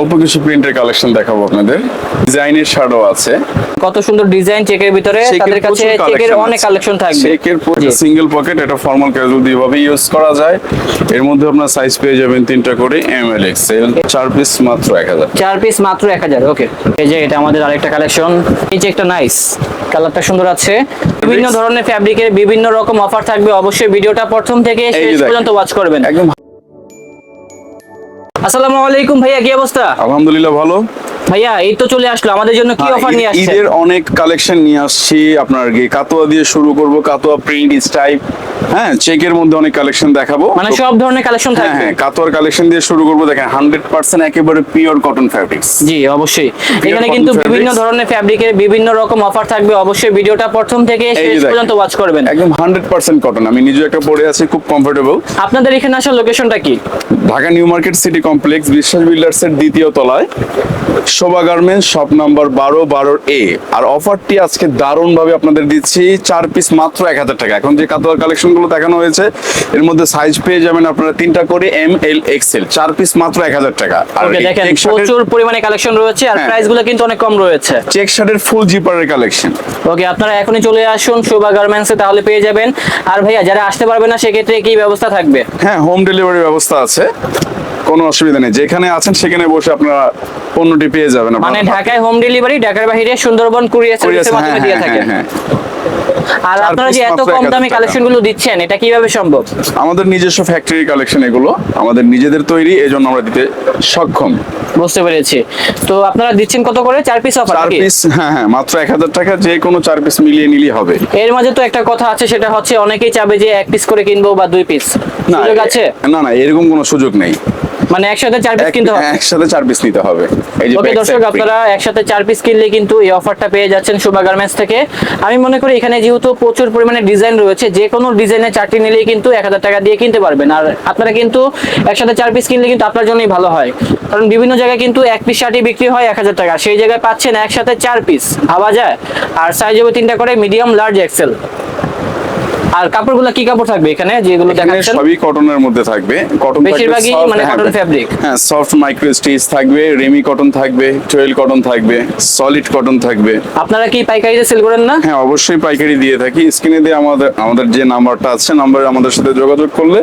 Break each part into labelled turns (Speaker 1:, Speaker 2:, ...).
Speaker 1: অল্প কিছু প্রিন্টের কালেকশন দেখাবো আপনাদের। ডিজাইনের শাড়ো আছে।
Speaker 2: কত সুন্দর ডিজাইন চেকের ভিতরে তাদের কাছে চেকের অনেক কালেকশন থাকবে।
Speaker 1: চেকের। সিঙ্গেল পকেট এটা ফর্মাল ক্যাজুয়াল দুইভাবে ইউজ করা যায়। এর মধ্যে আপনার সাইজ পেয়ে যাবেন তিনটা করে এম এল এক্সেল চার পিস মাত্র এক হাজার।
Speaker 2: চার পিস মাত্র এক হাজার ওকে এই যে এটা আমাদের আরেকটা কালেকশন এই যে একটা নাইস কালারটা সুন্দর আছে। বিভিন্ন ধরনের ফ্যাব্রিকের বিভিন্ন রকম অফার থাকবে। অবশ্যই ভিডিওটা প্রথম থেকে শেষ পর্যন্ত ওয়াচ করবেন।
Speaker 1: একদম
Speaker 2: আসসালামু আলাইকুম ভাইয়া কি অবস্থা?
Speaker 1: আলহামদুলিল্লাহ ভালো।
Speaker 2: ভাইয়া এই তো চলে আসলো। আমাদের জন্য কি
Speaker 1: হ্যাঁ,
Speaker 2: অফার নিয়ে আসছে
Speaker 1: ঈদের অনেক কালেকশন নিয়ে আসছি। আপনার কি কাতোয়া দিয়ে শুরু করব। কাতোয়া প্রিন্ট স্টাইপ হ্যাঁ চেকের মধ্যে অনেক কালেকশন দেখাবো।
Speaker 2: মানে সব ধরনের কালেকশন
Speaker 1: হ্যাঁ
Speaker 2: থাকবে?
Speaker 1: হ্যাঁ কাতোয়ার কালেকশন দিয়ে শুরু করব। দেখেন হান্ড্রেড পার্সেন্ট একেবারে পিওর কটন ফ্যাব্রিক্স
Speaker 2: জি অবশ্যই। এখানে কিন্তু বিভিন্ন ধরনের ফ্যাব্রিকের বিভিন্ন রকম অফার থাকবে। অবশ্যই ভিডিওটা প্রথম থেকে শেষ পর্যন্ত ওয়াচ করবেন।
Speaker 1: একদম হান্ড্রেড পার্সেন্ট কটন আমি নিজে একটা পরে আছি খুব কমফোর্টেবল
Speaker 2: আপনাদের এখানে আসার লোকেশনটা কি?
Speaker 1: Dhaka new market city complex Biswas builders এর দ্বিতীয় তলায়। শোভা গার্মেন্টস শপ নাম্বার বারো বারোর এ। আর অফারটি আজকে দারুণ ভাবে আপনাদের দিচ্ছি চার পিস মাত্র এক হাজার টাকা। এখন যে কাতোয়ার কালেকশনগুলো দেখানো হয়েছে এর মধ্যে সাইজ পেয়ে যাবেন আপনারা তিনটা করে এম এল এক্সেল চার পিস মাত্র এক হাজার টাকা। আর
Speaker 2: দেখেন প্রচুর পরিমাণে কালেকশন রয়েছে আর
Speaker 1: হ্যাঁ।
Speaker 2: প্রাইসগুলো কিন্তু অনেক কম রয়েছে।
Speaker 1: চেক শার্টের ফুল জিপারের কালেকশন
Speaker 2: ওকে আপনারা এখনই চলে আসুন শোভা গার্মেন্টসে তাহলে পেয়ে যাবেন। আর ভাইয়া যারা আসতে পারবে না সেক্ষেত্রে কি ব্যবস্থা থাকবে?
Speaker 1: হ্যাঁ হোম ডেলিভারি ব্যবস্থা আছে। কোনো অসুবিধা নেই। যেখানে আছেন সেখানে বসে আপনারা পণ্যটি পেয়ে যাবেন।
Speaker 2: মানে ঢাকায় হোম ডেলিভারি ঢাকার বাইরে সুন্দরবন কুরিয়ার সার্ভিসের মাধ্যমে
Speaker 1: হ্যাঁ,
Speaker 2: দিয়ে
Speaker 1: হ্যাঁ,
Speaker 2: থাকেন।
Speaker 1: হ্যাঁ।
Speaker 2: আর আপনারা যে এত কম
Speaker 1: 1000
Speaker 2: দামে
Speaker 1: টাকা।
Speaker 2: কালেকশনগুলো দিচ্ছেন এটা কীভাবে সম্ভব?
Speaker 1: আমাদের নিজস্ব ফ্যাক্টরি কালেকশন এগুলো আমাদের নিজেদের তৈরি এজন্য জন্য আমরা দিতে সক্ষম।
Speaker 2: বুঝতে পেরেছি। তো আপনারা দিচ্ছেন কত করে? চার পিস অফার
Speaker 1: চার পিস হ্যাঁ হ্যাঁ মাত্র এক হাজার টাকা যে কোনো চার পিস মিলিয়ে নিলেই হবে।
Speaker 2: এর মাঝে তো একটা কথা আছে সেটা হচ্ছে অনেকেই চাবে যে এক পিস করে কিনবো বা দুই পিস সুযোগ আছে?
Speaker 1: না না এরকম কোনো সুযোগ নেই।
Speaker 2: মানে একসাথে চার পিস কিনতে হবে?
Speaker 1: একসাথে চার পিস নিতে হবে। এই যে
Speaker 2: ওকে দর্শক আপনারা একসাথে চার পিস কিনলে কিন্তু এই অফারটা পেয়ে যাচ্ছেন শোভা গার্মেন্টস থেকে। আমি মনে করি এখানে যেহেতু প্রচুর পরিমাণে ডিজাইন রয়েছে যে কোনো ডিজাইনের চারটি নিলেই কিন্তু এক হাজার টাকা দিয়ে কিনতে পারবেন। আর আপনারা কিন্তু একসাথে চার পিস কিনলে কিন্তু আপনার জন্যই ভালো হয়। কারণ বিভিন্ন জায়গায় কিন্তু এক পিস শার্টই বিক্রি হয় এক হাজার টাকা। সেই জায়গায় পাচ্ছেন একসাথে চার পিস ভাবা যায়? আর সাইজ হবে তিনটা করে মিডিয়াম লার্জ এক্সেল আর কাপড়গুলো কি কাপড় থাকবে এখানে যেগুলো দেখাচ্ছেন?
Speaker 1: সবই কটনের মধ্যে থাকবে। কটন
Speaker 2: বেশিরভাগই মানে cotton fabric।
Speaker 1: হ্যাঁ সফট মাইক্রো স্টিচ থাকবে রেমি কটন থাকবে টুয়েল কটন থাকবে সলিড কটন থাকবে।
Speaker 2: আপনারা কি পাইকারিতে সেল করেন না?
Speaker 1: হ্যাঁ অবশ্যই পাইকারি দিয়ে থাকি। স্ক্রিনে দিয়ে আমাদের আমাদের যে নাম্বারটা আছে নাম্বারে আমাদের সাথে যোগাযোগ করলে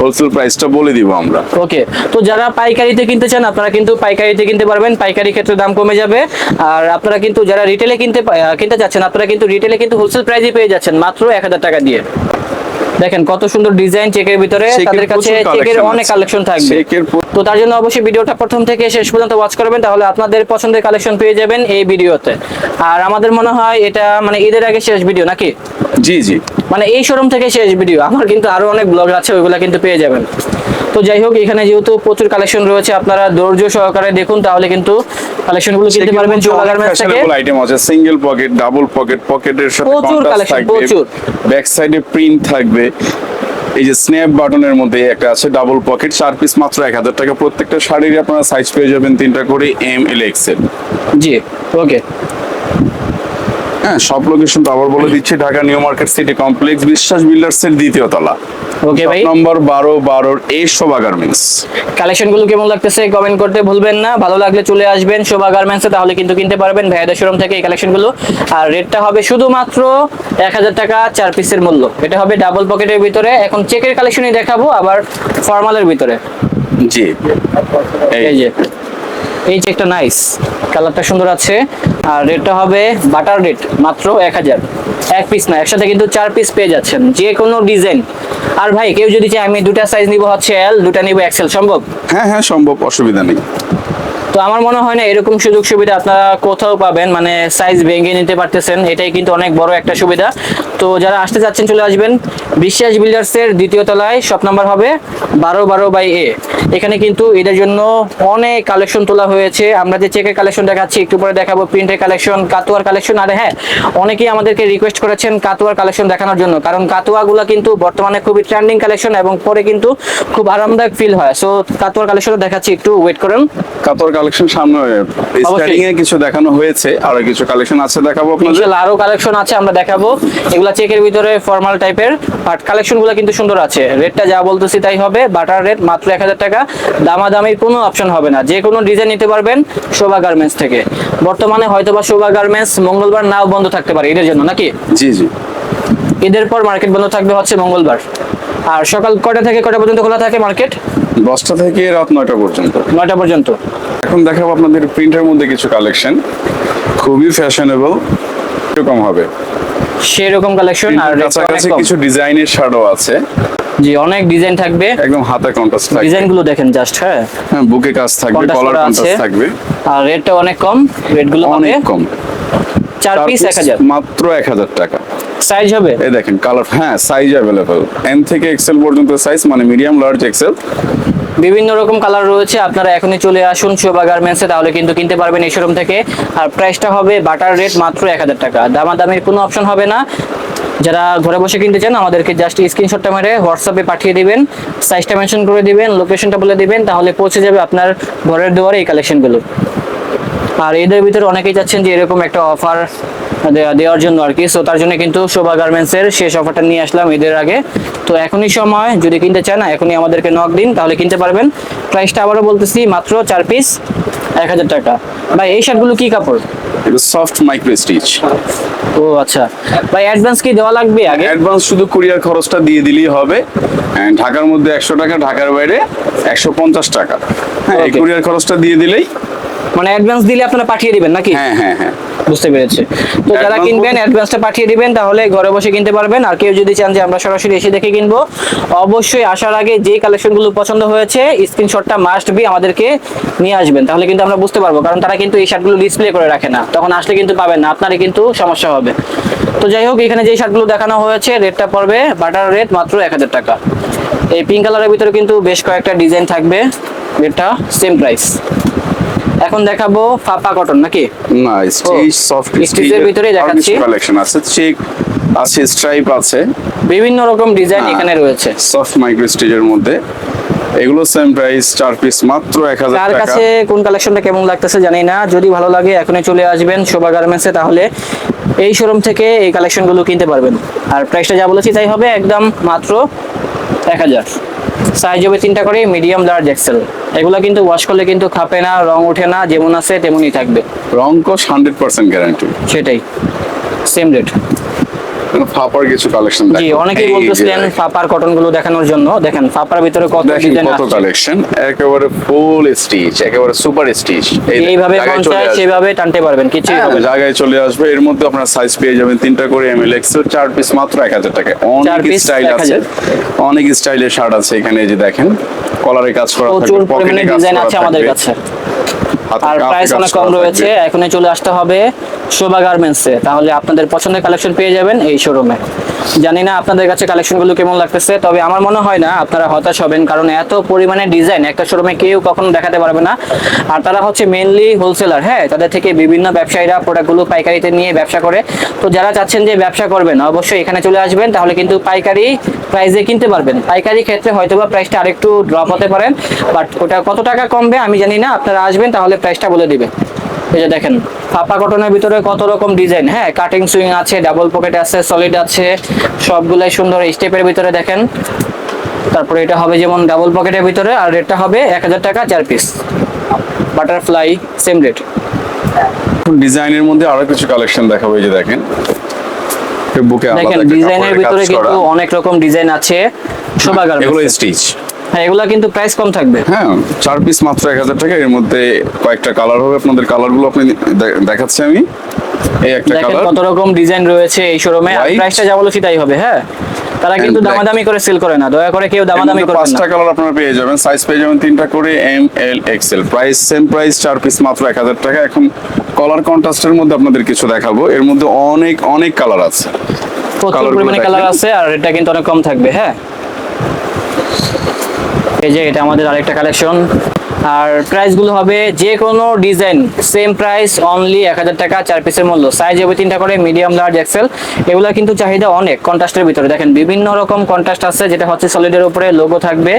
Speaker 1: হোলসেল প্রাইসটা বলে দিব আমরা।
Speaker 2: ওকে তো যারা পাইকারিতে কিনতে চান আপনারা কিন্তু পাইকারিতে কিনতে পারবেন। পাইকারি ক্ষেত্রে দাম কমে যাবে। আর আপনারা কিন্তু যারা রিটেলে কিনতে কিনতে চাচ্ছেন আপনারা কিন্তু রিটেলে কিন্তু হোলসেল প্রাইসে পেয়ে যাচ্ছেন মাত্র এক হাজার টাকা দিয়ে। Thank you. দেখেন কত সুন্দর ডিজাইন চেকের ভিতরে তাদের কাছে চেকের অনেক কালেকশন থাকবে। তো তার জন্য অবশ্যই ভিডিওটা প্রথম থেকে শেষ পর্যন্ত ওয়াচ করবেন তাহলে আপনাদের পছন্দের কালেকশন পেয়ে যাবেন এই ভিডিওতে। আর আমাদের মনে হয় এটা মানে ঈদের আগে শেষ ভিডিও নাকি?
Speaker 1: জি জি।
Speaker 2: মানে এই শোরুম থেকে শেষ ভিডিও আমার কিন্তু আরও অনেক ব্লগ আছে ওইগুলা কিন্তু পেয়ে যাবেন। তো যাই হোক এখানে যেহেতু প্রচুর কালেকশন রয়েছে আপনারা ধৈর্য সহকারে দেখুন তাহলে কিন্তু কালেকশনগুলো কিনতে পারবেন
Speaker 1: অনেক
Speaker 2: গার্মেন্টস থেকে
Speaker 1: item আছে সিঙ্গেল পকেট ডাবল পকেট পকেটের সাথে
Speaker 2: প্রচুর
Speaker 1: কালেকশন
Speaker 2: প্রচুর।
Speaker 1: ব্যাক সাইডে প্রিন্ট থাকবে এই যে স্ন্যাপ বাটনের মধ্যে একটা আছে ডাবল পকেট চার পিস মাত্র এক হাজার টাকা। প্রত্যেকটা শাড়ির আপনারা সাইজ পেয়ে যাবেন তিনটা করে এম এল এক্সেল
Speaker 2: জি ওকে
Speaker 1: হ্যাঁ সব লোকেশন তো আবার বলে দিচ্ছি Dhaka new market city complex Biswas builders এর দ্বিতীয় তলা।
Speaker 2: ওকে ভাই।
Speaker 1: নম্বর বারো বারোর এ শোভা গার্মেন্টস
Speaker 2: কালেকশনগুলো কেমন লাগতেছে কমেন্ট করতে ভুলবেন না ভালো লাগলে চলে আসবেন শোভা গার্মেন্টসে তাহলে কিন্তু কিনতে পারবেন ভাইয়াদের শোরুম থেকে এই কালেকশনগুলো আর রেটটা হবে শুধুমাত্র এক হাজার টাকা চার পিসের মূল্য। এটা হবে ডাবল পকেটের ভিতরে। এখন চেকের কালেকশনই দেখাবো আবার ফর্মালের ভিতরে।
Speaker 1: জি।
Speaker 2: এই যে। এই চেকটা নাইস কালারটা সুন্দর আছে। আর রেটটা হবে বাটার রেট মাত্র এক হাজার। এক পিস না, একসাথে কিন্তু চার পিস পেয়ে যাচ্ছেন। যে কোনো ডিজাইন আর ভাই, কেউ যদি চায় আমি দুটা সাইজ নিব হচ্ছে এল দুটা নিব এক্সেল সম্ভব?
Speaker 1: হ্যাঁ হ্যাঁ সম্ভব, অসুবিধা নেই।
Speaker 2: তো আমার মনে হয় না এরকম সুযোগ সুবিধা আপনারা কোথাও পাবেন মানে সাইজ ভেঙে নিতে পারতেছেন, এটাই কিন্তু অনেক বড় একটা সুবিধা। তো যারা আসতে চাচ্ছেন চলে আসবেন, বিশ্বাস বিল্ডার্সের দ্বিতীয় তলায় শপ নাম্বার হবে বারো বারো বাই এ এখানে কিন্তু এদের জন্য অনেক কালেকশন তোলা হয়েছে। আমরা যে চেকের কালেকশন দেখাচ্ছি, একটু পরে দেখাবো প্রিন্টের কালেকশন কাতুয়ার কালেকশন আর হ্যাঁ অনেকেই আমাদেরকে রিকোয়েস্ট করেছেন কাতুয়ার কালেকশন দেখানোর জন্য, কারণ কাতুয়াগুলো কিন্তু বর্তমানে খুবই ট্রেন্ডিং কালেকশন এবং পরে কিন্তু খুব আরামদায়ক ফিল হয়। সো কাতুয়ার কালেকশন দেখাচ্ছি, একটু ওয়েট করেন।
Speaker 1: কাতর কালেকশন সামনে স্টার্টিং এ কিছু দেখানো হয়েছে আরও কিছু কালেকশন আছে দেখাবো আপনাদের।
Speaker 2: আরও কালেকশন আছে আমরা দেখাবো। এগুলা চেকের ভিতরে ফর্মাল টাইপের বাট কালেকশনগুলো কিন্তু সুন্দর আছে। রেটটা যা বলতেছি তাই হবে বাটার রেট মাত্র এক হাজার টাকা। দামাদামির কোনো অপশন হবে না। যে কোনো ডিজাইন নিতে পারবেন শোভা গার্মেন্টস থেকে। বর্তমানে হয়তোবা শোভা গার্মেন্টস মঙ্গলবার নাও বন্ধ থাকতে পারে এদের জন্য নাকি?
Speaker 1: জি জি।
Speaker 2: ঈদের পর মার্কেট বন্ধ থাকবে হচ্ছে মঙ্গলবার। আর সকাল কটা থেকে কটা পর্যন্ত খোলা থাকে মার্কেট?
Speaker 1: দশটা থেকে রাত নয়টা পর্যন্ত।
Speaker 2: নয়টা পর্যন্ত।
Speaker 1: এখন দেখাবো আপনাদের প্রিন্টের মধ্যে কিছু কালেকশন। খুবই ফ্যাশনেবল এরকম হবে।
Speaker 2: সেরকম কালেকশন আর
Speaker 1: কাছাকাছি কিছু ডিজাইনের শাড়ো আছে।
Speaker 2: জি অনেক ডিজাইন থাকবে।
Speaker 1: একদম হাতে কন্ট্রাস্ট থাকবে।
Speaker 2: ডিজাইনগুলো দেখেন জাস্ট হ্যাঁ?
Speaker 1: হ্যাঁ বুকে কাজ থাকবে কলার কন্ট্রাস্ট থাকবে।
Speaker 2: আর রেটটা অনেক কম রেটগুলো
Speaker 1: অনেক কম।
Speaker 2: চার পিস
Speaker 1: piece
Speaker 2: এক হাজার।
Speaker 1: মাত্র এক হাজার টাকা।
Speaker 2: সাইজ হবে?
Speaker 1: এই দেখেন কালার হ্যাঁ সাইজ অ্যাভেলেবল এম থেকে এক্সেল পর্যন্ত সাইজ মানে মিডিয়াম লার্জ এক্সেল
Speaker 2: বিভিন্ন রকম কালার রয়েছে আপনারা এখনই চলে আসুন শোভা গার্মেন্টসে তাহলে কিন্তু কিনতে পারবেন এই শোরুম থেকে। আর প্রাইসটা হবে বাটার রেট মাত্র এক হাজার টাকা। দামাদামির কোনো অপশন হবে না। যারা ঘরে বসে কিনতে চান আমাদেরকে জাস্ট স্ক্রিনশটটা মেরে হোয়াটসঅ্যাপে পাঠিয়ে দিবেন সাইজটা মেনশন করে দিবেন লোকেশনটা বলে দিবেন তাহলে পৌঁছে যাবে আপনার ঘরের দুয়ারে এই কালেকশনগুলো আর এদের ভিতরে অনেকেই চাচ্ছেন যে এরকম একটা অফার দেওয়ার জন্য আর কি। সো তার জন্য কিন্তু শোভা গার্মেন্টসের শেষ অফারটা নিয়ে আসলাম এদের আগে। তো এখনই সময় যদি কিনতে চান এখনই আমাদেরকে নক দিন তাহলে কিনতে পারবেন। প্রাইসটা আবারও বলতেছি মাত্র চার পিস এক হাজার টাকা। ভাই এই শার্টগুলো কি কাপড়?
Speaker 1: এটা সফট মাইক্রো স্টিচ
Speaker 2: ও আচ্ছা। ভাই অ্যাডভান্স কি দেওয়া লাগবে আগে?
Speaker 1: অ্যাডভান্স শুধু কুরিয়ার খরচটা দিয়ে দিলেই হবে। ঢাকার মধ্যে একশো টাকা ঢাকার বাইরে একশো পঞ্চাশ টাকা। হ্যাঁ. কুরিয়ার খরচটা দিয়ে দিলেই
Speaker 2: মানে অ্যাডভান্স দিলে আপনারা পাঠিয়ে দিবেন নাকি?
Speaker 1: হ্যাঁ হ্যাঁ হ্যাঁ।
Speaker 2: বুঝতে পেরেছি। তো যারা কিনবেন অ্যাডভান্সটা পাঠিয়ে দিবেন তাহলে ঘরে বসে কিনতে পারবেন। আর কেউ যদি চান যে আমরা সরাসরি এসে দেখে কিনবো অবশ্যই আসার আগে যে কালেকশনগুলো পছন্দ হয়েছে স্ক্রিনশটটা মাস্ট বি আমাদেরকে নিয়ে আসবেন। তাহলে কিন্তু আমরা বুঝতে পারব কারণ তারা কিন্তু এই শার্টগুলো ডিসপ্লে করে রাখে না। তখন আসলে কিন্তু পাবেন না আপনারই কিন্তু সমস্যা হবে। তো যাই হোক এখানে যে শার্টগুলো দেখানো হয়েছে রেটটা পড়বে বাটার রেট মাত্র এক হাজার টাকা। এই পিঙ্ক কালারের ভিতরে কিন্তু বেশ কয়েকটা ডিজাইন থাকবে। রেটটা সেম প্রাইস এখন দেখাবো ফাপা কটন নাকি?
Speaker 1: না স্টিচ সফট
Speaker 2: এর ভিতরেই দেখাচ্ছি।
Speaker 1: কালেকশন আছে চেক আছে স্ট্রাইপ আছে।
Speaker 2: বিভিন্ন রকম ডিজাইন
Speaker 1: হ্যাঁ।
Speaker 2: এখানে রয়েছে।
Speaker 1: সফট মাইক্রো স্টিচের মধ্যে। এগুলো সেম প্রাইস চার পিস মাত্র এক হাজার
Speaker 2: কার
Speaker 1: টাকা।
Speaker 2: কাছে কোন কালেকশনটা কেমন লাগতেছে জানি না। যদি ভালো লাগে এখনই চলে আসবেন শোভা গার্মেন্টসে তাহলে এই শোরুম থেকে এই কালেকশনগুলো কিনতে পারবেন। আর প্রাইসটা যা বলেছি তাই হবে একদম মাত্র এক হাজার। সাইজ হবে তিনটা করে মিডিয়াম লার্জ এক্সেল এগুলো কিন্তু ওয়াশ করলে কিন্তু খাপে না রং ওঠে না যেমন আছে তেমনই থাকবে।
Speaker 1: রং কস হান্ড্রেড পার্সেন্ট গ্যারান্টি
Speaker 2: সেটাই। সেম রেট
Speaker 1: ফাপার কিছু কালেকশন
Speaker 2: জি অনেকেই বলতেছিলেন ফাপার কটনগুলো দেখানোর জন্য। দেখেন ফাপার ভিতরে কত ডিজাইন
Speaker 1: কত কালেকশন একেবারে ফুল স্টিচ একেবারে সুপার স্টিচ
Speaker 2: এইভাবে মন চায় সেভাবে টানতে পারবেন কিছুই হবে
Speaker 1: জায়গায় চলে আসবে। এর মধ্যে আপনার সাইজ পেয়ে যাবেন তিনটা করে এমএল এক্সেল চার পিস মাত্র এক হাজার টাকা অনেক স্টাইল আছে। অনেক স্টাইলের শার্ট আছে এখানে যে দেখেন। কলারে কাজ করা
Speaker 2: প্রচুর পরিমাণে ডিজাইন আছে আমাদের কাছে। আর প্রাইস অনেক কম রয়েছে। এখনই চলে আসতে হবে। শোভা গার্মেন্টসে, তাহলে আপনাদের পছন্দের কালেকশন পেয়ে যাবেন এই শোরুমে জানি না আপনাদের কাছে কালেকশনগুলো কেমন লাগতেছে, তবে আমার মনে হয় না আপনারা হতাশ হবেন, কারণ এত পরিমাণে ডিজাইন একটা শোরুমে কেউ কখনো দেখাতে পারবে না। আর তারা হচ্ছে মেনলি হোলসেলার হ্যাঁ তাদের থেকে বিভিন্ন ব্যবসায়ীরা প্রোডাক্টগুলো পাইকারিতে নিয়ে ব্যবসা করে। তো যারা চাচ্ছেন যে ব্যবসা করবেন, অবশ্যই এখানে চলে আসবেন, তাহলে কিন্তু পাইকারি প্রাইসে কিনতে পারবেন। পাইকারি ক্ষেত্রে হয়তোবা প্রাইসটা আরেকটু ড্রপ হতে পারেন বাট ওটা কত টাকা কমবে আমি জানি না, আপনারা আসবেন, তাহলে প্রাইসটা বলে দিবে। এই যে দেখেন ফাপা কটনের ভিতরে কত রকম ডিজাইন। হ্যাঁ কাটিং সুইং আছে ডাবল পকেট আছে সলিড আছে সবগুলাই সুন্দর স্টেপের ভিতরে দেখেন। তারপরে এটা হবে যেমন ডাবল পকেটের ভিতরে আর রেটটা হবে এক হাজার টাকা চার পিস বাটারফ্লাই সেম রেট
Speaker 1: ডিজাইনের মধ্যে আরও কিছু কালেকশন দেখাবো এই যে দেখেন। বুকে
Speaker 2: দেখেন ডিজাইনের ভিতরে কিন্তু অনেক রকম ডিজাইন আছে। শোভা
Speaker 1: এগুলো স্টিচ
Speaker 2: হ্যাঁ এগুলা কিন্তু প্রাইস কম থাকবে।
Speaker 1: হ্যাঁ চার পিস মাত্র এক হাজার টাকা। এর মধ্যে কয়েকটা কালার হবে। আপনাদের কালারগুলো আপনি দেখাচ্ছি আমি। এই একটা কালার
Speaker 2: কত রকম ডিজাইন রয়েছে এই শোরুমে আর. প্রাইসটা যা বলেছি তাই হবে হ্যাঁ? তারা কিন্তু. দামাদামি করে সেল করে না। দয়া করে কেউ দামাদামি করবেন
Speaker 1: পাঁচটা
Speaker 2: না
Speaker 1: কালার আপনারা পেয়ে যাবেন। সাইজ পেয়ে যাবেন তিনটা করে M L XL price same price চার পিস মাত্র এক হাজার টাকা। এখন কলার কন্ট্রাস্টের মধ্যে আপনাদের কিছু দেখাবো। এর মধ্যে অনেক অনেক কালার আছে।
Speaker 2: প্রচুর পরিমাণে কালার আছে আর এটা কিন্তু অনেক কম থাকবে হ্যাঁ? এই যে এটা আমাদের আরেকটা কালেকশন আর প্রাইসগুলো হবে যে কোনো ডিজাইন সেম প্রাইস অনলি এক হাজার টাকা, চার পিসের মূল্য। সাইজ হবে তিনটা করে মিডিয়াম লার্জ এক্সেল এগুলো কিন্তু চাহিদা অনেক কন্ট্রাস্টের ভিতরে। দেখেন, বিভিন্ন রকম কন্ট্রাস্ট আছে, যেটা হচ্ছে সলিডের উপরে লোগো থাকবে।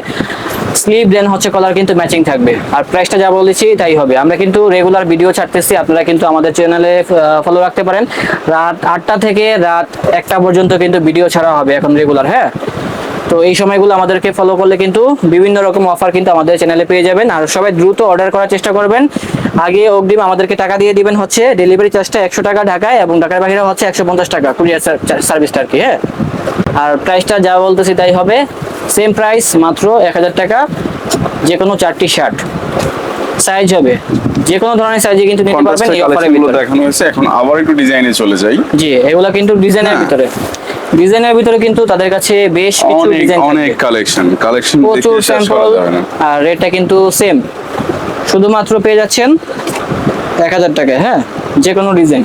Speaker 2: স্লিভ দেন হচ্ছে কলার কিন্তু ম্যাচিং থাকবে। আর প্রাইসটা যা বলেছি তাই হবে। আমরা কিন্তু রেগুলার ভিডিও ছাড়তেছি, আপনারা কিন্তু আমাদের চ্যানেলে ফলো রাখতে পারেন। রাত আটটা থেকে রাত একটা পর্যন্ত কিন্তু ভিডিও ছাড়া হবে এখন রেগুলার হ্যাঁ? তো এই সময়গুলো আমাদেরকে ফলো করলে কিন্তু বিভিন্ন রকম অফার কিন্তু আমাদের চ্যানেলে পেয়ে যাবেন। আর সবাই দ্রুত অর্ডার করার চেষ্টা করবেন। আগে অগ্রিম আমাদেরকে টাকা দিয়ে দিবেন হচ্ছে ডেলিভারি চার্জটা একশো টাকা ঢাকায় এবং ঢাকার বাইরে হচ্ছে একশো পঞ্চাশ টাকা কুরিয়ার সার্ভিসটা আর কি হ্যাঁ? আর প্রাইসটা যা বলতেছি তাই হবে। সেম প্রাইস মাত্র এক হাজার টাকা যে কোনো চারটি শার্ট সাইজ হবে। যে কোনো ধরনের সাইজে কিন্তু নিতে পারবেন এই ভিতরে।
Speaker 1: দেখানো হয়েছে। এখন আবার একটু ডিজাইনে চলে যাই।
Speaker 2: জি এগুলা কিন্তু ডিজাইনের
Speaker 1: হ্যাঁ।
Speaker 2: ভিতরে। ডিজাইনের ভিতরে কিন্তু তাদের কাছে বেশ কিছু ডিজাইন
Speaker 1: অনেক কালেকশন কালেকশন
Speaker 2: প্রচুর স্যাম্পল আর রেটটা কিন্তু সেম শুধুমাত্র পেয়ে যাচ্ছেন এক হাজার টাকায় হ্যাঁ যে কোনো ডিজাইন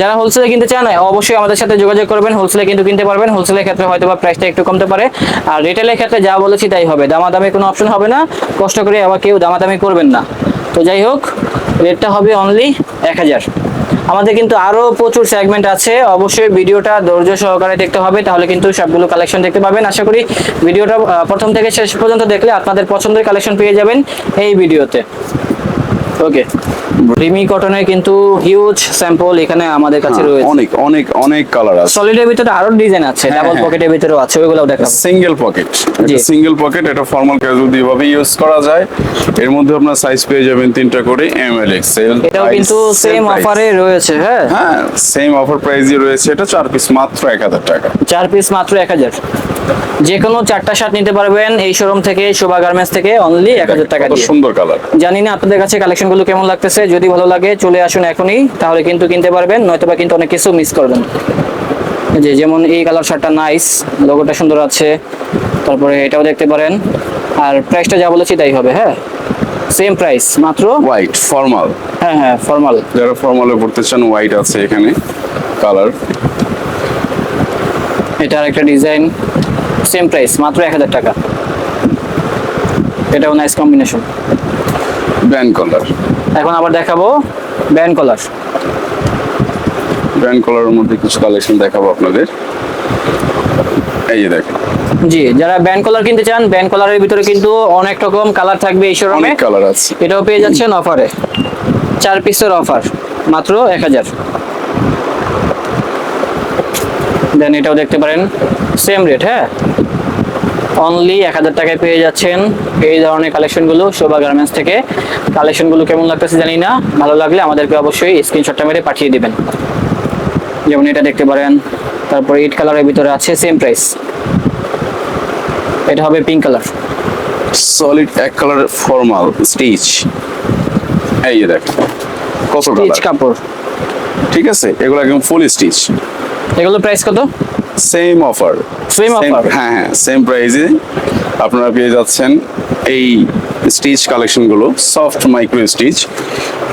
Speaker 2: যারা হোলসেলে কিনতে চান অবশ্যই আমাদের সাথে যোগাযোগ করবেন। হোলসেলে কিন্তু কিনতে পারবেন। হোলসেলের ক্ষেত্রে হয়তো বা প্রাইসটা একটু কমতে পারে। আর রিটেলের ক্ষেত্রে যা বলেছি তাই হবে। দামাদামি কোনো অপশন হবে না। কষ্ট করে আবার কেউ দামাদামি করবেন না। তো যাই হোক রেটটা হবে অনলি এক হাজার। আমাদের কিন্তু আরও প্রচুর সেগমেন্ট আছে। অবশ্যই ভিডিওটা ধৈর্য সহকারে দেখতে হবে, তাহলে কিন্তু সবগুলো কালেকশন দেখতে পাবেন। আশা করি ভিডিওটা প্রথম থেকে শেষ পর্যন্ত দেখলে আপনাদের পছন্দের কালেকশন পেয়ে যাবেন এই ভিডিওতে। ওকে রিমি কটনের কিন্তু হিউজ স্যাম্পল এখানে আমাদের কাছে
Speaker 1: হ্যাঁ,
Speaker 2: রয়েছে।
Speaker 1: অনেক অনেক অনেক কালার আছে।
Speaker 2: সলিডের ভিতরে আরও ডিজাইন আছে
Speaker 1: হ্যাঁ,
Speaker 2: ডাবল
Speaker 1: হ্যাঁ।
Speaker 2: পকেটের ভিতরেও আছে ওইগুলোও দেখাবো।
Speaker 1: সিঙ্গেল পকেট
Speaker 2: জি।
Speaker 1: সিঙ্গেল পকেট এটা ফর্মাল ক্যাজুয়াল দুইভাবে ইউজ করা যায় এর মধ্যে আপনার সাইজ পেয়ে যাবেন তিনটা করে এম এল এক্সেল
Speaker 2: এটাও কিন্তু সেম অফারে রয়েছে হ্যাঁ।
Speaker 1: হ্যাঁ সেম অফার প্রাইসই রয়েছে এটা চার পিস মাত্র এক হাজার টাকা।
Speaker 2: চার পিস মাত্র এক হাজার। যে কোনো চারটা শার্ট নিতে পারবেন এই শোরুম থেকে শোভা গার্মেন্টস থেকে অনলি এক হাজার টাকা দিয়ে।
Speaker 1: সুন্দর কালার
Speaker 2: জানি না আপনাদের কাছে কালেকশনগুলো কেমন লাগতেছে যদি ভালো লাগে চলে আসুন এখনই তাহলে কিন্তু কিনতে পারবেন নয়তোবা কিন্তু অনেক কিছু মিস করবেন। যে যেমন এই কালার শার্টটা নাইস লোগোটা সুন্দর আছে তারপরে এটাও দেখতে পারেন আর প্রাইসটা যা বলেছি তাই হবে হ্যাঁ? সেম প্রাইস মাত্র
Speaker 1: হোয়াইট ফর্মাল
Speaker 2: হ্যাঁ হ্যাঁ ফর্মাল
Speaker 1: যারা ফর্মালে পড়তে চান হোয়াইট আছে এখানে কালার
Speaker 2: এটা আর একটা ডিজাইন সেম প্রাইস মাত্র এক হাজার টাকা। এটাও নাইস কম্বিনেশন
Speaker 1: ব্যান্ড কলার
Speaker 2: এখন আবার দেখাবো ব্যান্ড কলার
Speaker 1: ব্যান্ড কালারের মধ্যে কিছু কালেকশন দেখাবো আপনাদের। এই যে দেখেন।
Speaker 2: জি যারা ব্যান্ড কলার কিনতে চান ব্যান্ড কলারের ভিতরে কিন্তু অনেক রকম কালার থাকবে এই শোরুমে
Speaker 1: অনেক কালার আছে।
Speaker 2: এটাও পেয়ে যাচ্ছেন অফারে চার পিসের অফার মাত্র এক হাজার। দেন এটাও দেখতে পারেন। সেম রেট হ্যাঁ? অনলি এক হাজার টাকায় পেয়ে যাচ্ছেন এই ধরনের কালেকশনগুলো শোভা গার্মেন্টস থেকে। কালেকশনগুলো কেমন লাগতেছে জানি না ভালো লাগলে আমাদেরকে অবশ্যই স্ক্রিনশটটা মেরে পাঠিয়ে দিবেন। যেমন এটা দেখতে পারেন তারপরে ইট কালারের ভিতরে আছে সেম প্রাইস এটা হবে পিঙ্ক কালার
Speaker 1: সলিড এক কালার ফর্মাল স্টিচ এই যে দেখেন কত
Speaker 2: স্টিচ কাপড়।
Speaker 1: ঠিক আছে এগুলো একদম ফুল স্টিচ
Speaker 2: এগুলো প্রাইস কত?
Speaker 1: Same offer
Speaker 2: Same offer?
Speaker 1: হ্যাঁ হ্যাঁ সেম প্রাইসে আপনারা পেয়ে যাচ্ছেন এই স্টিচ কালেকশনগুলো সফট মাইক্রো স্টিচ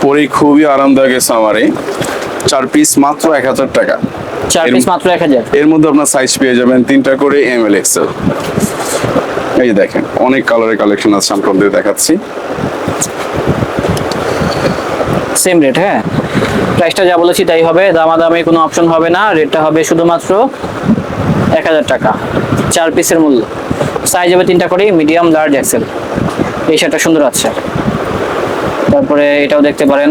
Speaker 1: পরে খুবই আরামদায়ক সামারে চার পিস মাত্র এক হাজার টাকা।
Speaker 2: চার পিস মাত্র এক হাজার?
Speaker 1: এর মধ্যে আপনার সাইজ পেয়ে যাবেন তিনটা করে এম এল এক্সেল এই যে দেখেন অনেক কালারের কালেকশন আছে আপনাদের দেখাচ্ছি।
Speaker 2: সেম রেট হ্যাঁ? প্রাইসটা যা বলেছি তাই হবে দামাদামি কোনো অপশন হবে না রেটটা হবে শুধুমাত্র এক হাজার টাকা চার পিসের মূল্য। সাইজ হবে তিনটা করে মিডিয়াম লার্জ এক্সেল এই শার্টটা সুন্দর আছে। তারপরে এটাও দেখতে পারেন।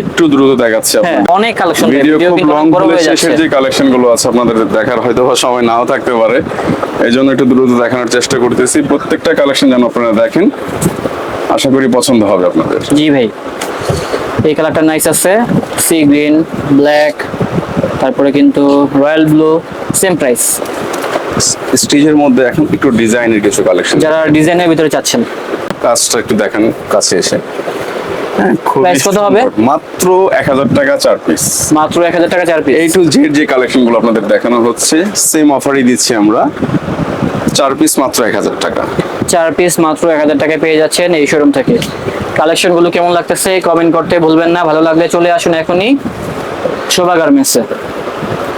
Speaker 1: একটু দ্রুত দেখাচ্ছি
Speaker 2: হ্যাঁ অনেক কালেকশন
Speaker 1: ভিডিও খুব লং হলে
Speaker 2: হয়ে যাচ্ছে।
Speaker 1: শেষের যে কালেকশনগুলো আছে আপনাদের দেখার হয়তো বা সময় নাও থাকতে পারে। এই জন্য একটু দ্রুত দেখানোর চেষ্টা করতেছি। প্রত্যেকটা কালেকশন যেন আপনারা দেখেন আশা করি পছন্দ হবে আপনাদের।
Speaker 2: জি ভাই। এই কালারটা নাইস আছে। সি গ্রিন ব্ল্যাক তারপরে কিন্তু রয়্যাল ব্লু সেম প্রাইস
Speaker 1: স্টিজের মধ্যে এখন একটু ডিজাইনের কিছু কালেকশন
Speaker 2: যারা ডিজাইনের ভিতরে চাচ্ছেন।
Speaker 1: কাজটা একটু দেখান কাছে এসে। হ্যাঁ খুবই
Speaker 2: Price কত হবে?
Speaker 1: মাত্র এক হাজার টাকা চার পিস
Speaker 2: মাত্র এক হাজার টাকা চার পিস
Speaker 1: এই টু জেড যে কালেকশনগুলো আপনাদের দেখানো হচ্ছে সেম অফারই দিচ্ছি আমরা। চার পিস মাত্র এক হাজার টাকা।
Speaker 2: চার পিস মাত্র এক হাজার টাকায় পেয়ে যাচ্ছেন এই শোরুম থেকে। কালেকশনগুলো কেমন লাগতেছে কমেন্ট করতে ভুলবেন না ভালো লাগলে চলে আসুন এখনই শোভা গার্মেন্টসে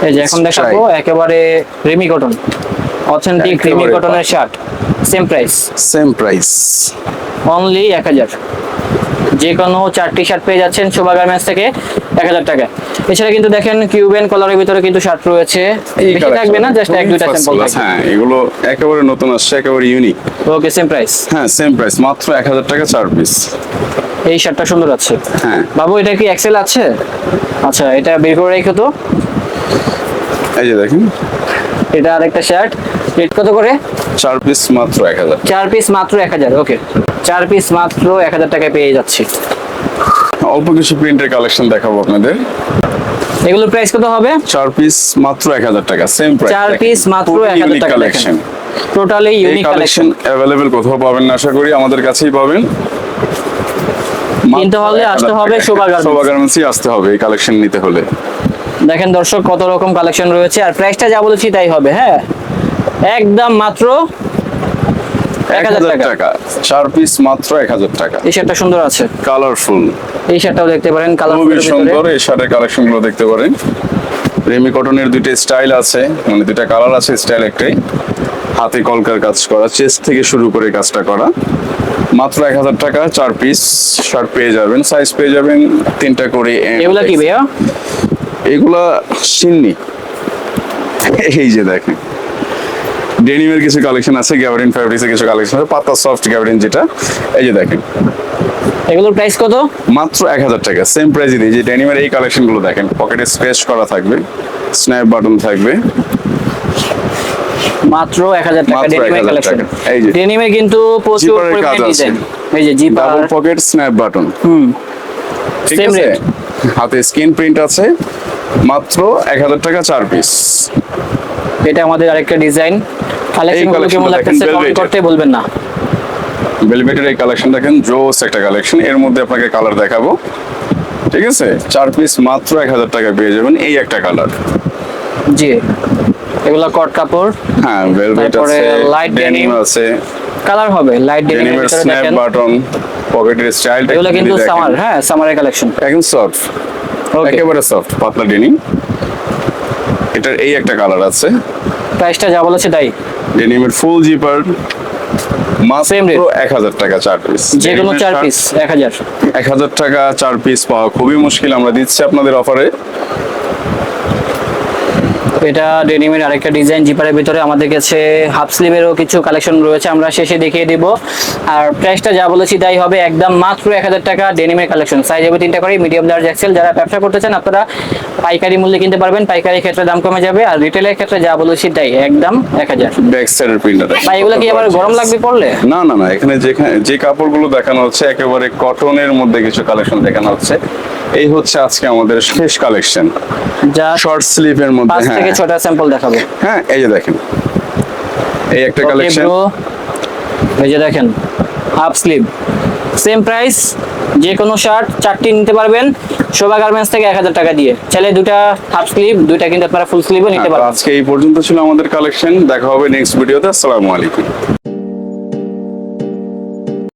Speaker 2: এই যে এখন দেখাবো একেবারে রেমি কটন অথেন্টিক রেমি কটনের shirt same price
Speaker 1: same price
Speaker 2: only এক হাজার। যে কোনো চারটি শার্ট পেয়ে যাচ্ছেন শোভা গার্মেন্টস থেকে এক হাজার টাকা। এছাড়া কিন্তু দেখেন কিউবেন কলারের ভিতরে কিন্তু শার্ট রয়েছে। বেশি থাকবে না জাস্ট এক দুইটা স্যাম্পল
Speaker 1: হ্যাঁ এগুলো একেবারে নতুন আসছে একেবারে ইউনিক
Speaker 2: ওকে সেম প্রাইস
Speaker 1: হ্যাঁ সেম প্রাইস মাত্র এক হাজার টাকা চার পিস
Speaker 2: এই শার্টটা সুন্দর আছে।
Speaker 1: হ্যাঁ।
Speaker 2: বাবু এটা কি এক্সেল আছে? আচ্ছা এটা বের করে রেখো তো।
Speaker 1: এই যে দেখেন।
Speaker 2: এটা আরেকটা শার্ট রেট কত করে?
Speaker 1: চার পিস মাত্র এক হাজার।
Speaker 2: চার পিস মাত্র এক হাজার ওকে চার পিস মাত্র এক হাজার টাকায় পেয়ে যাচ্ছি।
Speaker 1: অল্প কিছু প্রিন্টের কালেকশন দেখাবো আপনাদের।
Speaker 2: এগুলোর প্রাইস কত হবে?
Speaker 1: চার পিস মাত্র এক হাজার টাকা সেম প্রাইস
Speaker 2: চার পিস মাত্র এক হাজার টাকা
Speaker 1: কালেকশন
Speaker 2: টোটালি ইউনিক
Speaker 1: কালেকশন কোথাও পাবেন না আশা করি আমাদের কাছেই পাবেন।
Speaker 2: কিনতে হলে আসতে হবে শোভা গার্মেন্টস।
Speaker 1: শোভা গার্মেন্টসই আসতে হবে এই কালেকশন নিতে হলে।
Speaker 2: দেখেন দর্শক কত রকম কালেকশন রয়েছে। আর প্রাইসটা যা বলেছি তাই হবে হ্যাঁ? একদম মাত্র এক হাজার টাকা।
Speaker 1: চার পিস মাত্র এক হাজার টাকা।
Speaker 2: এই শার্টটা সুন্দর আছে।
Speaker 1: কালারফুল
Speaker 2: এই শার্টটাও দেখতে পারেন
Speaker 1: সুন্দর এই শার্টের কালেকশনগুলো দেখতে পারেন। রেমি কটনের দুইটা স্টাইল আছে মানে দুইটা কালার আছে স্টাইল একটাই। হাতে কলকার কাজ করা চেস্ট থেকে শুরু করে কাজটা করা। মাত্র এক হাজার টাকা চার পিস শার্ট পেয়ে যাবেন সাইজ পেয়ে যাবেন তিনটা করে
Speaker 2: এগুলা কি ভাইয়া?
Speaker 1: এগুলা সিন্নি। এই যে দেখেন। ডেনিমের কিছু কালেকশন আছে গ্যাবারিন ফ্যাব্রিক্সের কিছু কালেকশন আছে পাতা সফট গ্যাবারিন যেটা এই যে দেখেন।
Speaker 2: এগুলোর প্রাইস কত?
Speaker 1: মাত্র এক হাজার টাকা সেম প্রাইসে দিই যে ডেনিমের এই কালেকশনগুলো দেখেন পকেটে স্ক্র্যাচ করা থাকবে স্ন্যাপ বাটন থাকবে।
Speaker 2: মাত্র এক হাজার টাকা
Speaker 1: মাত্র
Speaker 2: ডেনিমের কালেকশন
Speaker 1: এই যে।
Speaker 2: ডেনিমে কিন্তু প্রচুর পরিমাণে। ডিজাইন এই যে zipper
Speaker 1: double pocket snap button
Speaker 2: hmm. Same
Speaker 1: আছে? হাতে স্ক্রিন প্রিন্ট আছে মাত্র এক হাজার টাকা চার পিস
Speaker 2: এটা আমাদের আরেকটা ডিজাইন কালেকশন কেমন লাগতেছে? কমেন্ট করতে বলবেন না।
Speaker 1: ভেলভেটের এই কালেকশন দেখেন জোস একটা কালেকশন এর মধ্যে আপনাকে কালার দেখাবো। ঠিক আছে? চার পিস মাত্র এক হাজার টাকা পেয়ে যাবেন এই একটা কালার
Speaker 2: জি। এগুলা কট কাপড়।
Speaker 1: হ্যাঁ ভেলভেট আছে
Speaker 2: light
Speaker 1: ডেনিম আছে।
Speaker 2: কালার হবে লাইট ডেনিমের ভিতরে
Speaker 1: স্ন্যাপ বাটন পকেটের স্টাইলটা
Speaker 2: এগুলো কিন্তু সামার হ্যাঁ সামারের কালেকশন
Speaker 1: একদম সফট একেবারে সফট পাতলা ডেনিম এটার এই একটা কালার আছে।
Speaker 2: প্রাইসটা যা বলেছে তাই।
Speaker 1: ডেনিমের ফুল জিপার মাত্র
Speaker 2: Same
Speaker 1: এক হাজার টাকা চার পিস
Speaker 2: যে কোনো চার পিস এক হাজার।
Speaker 1: এক হাজার টাকা চার পিস পাওয়া খুবই মুশকিল। আমরা দিচ্ছি আপনাদের অফারে
Speaker 2: এটা ডেনিমের আরেকটা ডিজাইন জিপারের ভিতরে আমাদের কাছে হাফ স্লিভেরও কিছু কালেকশন রয়েছে আমরা শেষে দেখিয়ে দিব। আর প্রাইসটা যা বলেছি তাই হবে একদম মাত্র এক হাজার টাকা ডেনিমের কালেকশন সাইজ হবে তিনটা করে মিডিয়াম লার্জ এক্সেল যারা ব্যবসা করতে চান আপনারা পাইকারি মূল্যে কিনতে পারবেন। পাইকারি ক্ষেত্রে দাম কমে যাবে আর রিটেলের ক্ষেত্রে যা বলেছি তাই একদম এক হাজার।
Speaker 1: ব্যাক সাইডের প্রিন্টার
Speaker 2: ভাই এগুলো কি আবার গরম লাগবে পড়লে?
Speaker 1: না না না এখানে যেখানে যে কাপড়গুলো দেখানো হচ্ছে একেবারে কটনের মধ্যে কিছু কালেকশন দেখানো হচ্ছে। এই হচ্ছে আজকে আমাদের শেষ কালেকশন
Speaker 2: যা
Speaker 1: শর্ট স্লিভের মধ্যে
Speaker 2: পাঁচ
Speaker 1: হ্যাঁ।
Speaker 2: থেকে ছটা স্যাম্পল দেখাবো।
Speaker 1: হ্যাঁ এই যে দেখেন। এই একটা কালেকশন
Speaker 2: এই যে দেখেন হাফ স্লিভ সেম প্রাইস যে কোনো শার্ট চারটি নিতে পারবেন। শোভা গার্মেন্টস থেকে এক হাজার টাকা দিয়ে। চাইলে দুটা হাফ স্লিভ দুইটা কিন্তু আপনারা ফুল স্লিভও নিতে পারবেন।
Speaker 1: আজকে এই পর্যন্ত ছিল আমাদের কালেকশন দেখা হবে নেক্সট ভিডিওতে আসসালামু আলাইকুম।